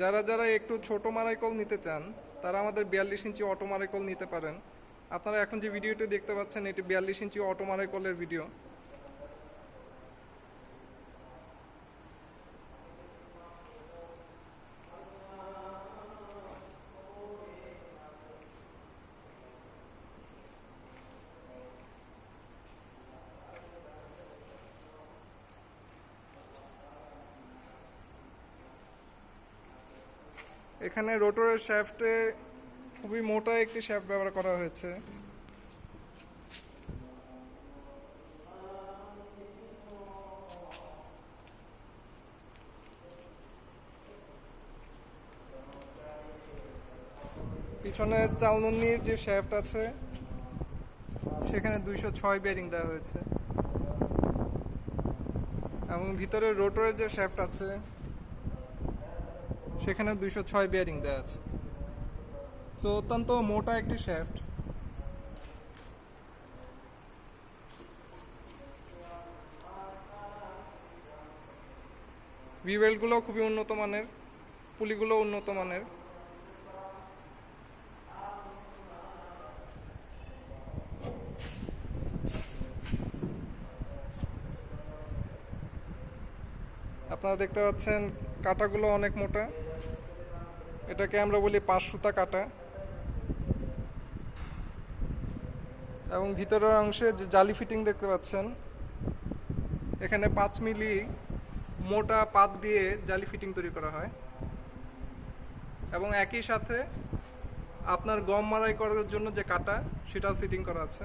যারা যারা একটু ছোট মারাইকল নিতে চান, তারা আমাদের বিয়াল্লিশ ইঞ্চি অটো মারাইকল নিতে পারেন। আপনারা এখন যে ভিডিওটি দেখতে পাচ্ছেন, এটি বিয়াল্লিশ ইঞ্চি অটো মারাইকলের ভিডিও। এখানে রোটরের শ্যাফটে খুবই মোটা একটি শ্যাফট ব্যবহার করা হয়েছে। পিছনে চালননির যে শ্যাফট আছে, সেখানে দুইশো ছয় বেয়ারিং দেওয়া হয়েছে। এবং ভিতরে রোটরের যে শ্যাফট আছে সেখানে দুইশো ছয় বিয়ারিং দেওয়া আছে। সো অত্যন্ত মোটা একটি শ্যাফট ভিওয়েলগুলো খুবই উন্নত মানের, পুলিগুলো উন্নত মানের। আপনারা দেখতে পাচ্ছেন কাটাগুলো অনেক মোটা। এটাকে আমরা বলি পাঁচ সুতা কাটা। এবং ভিতরের অংশে যে জালি ফিটিং দেখতে পাচ্ছেন, এখানে পাঁচ মিলি মোটা পাত দিয়ে জালি ফিটিং তৈরি করা হয়। এবং একই সাথে আপনার গম মারাই করার জন্য যে কাটা, সেটাও সিটিং করা আছে।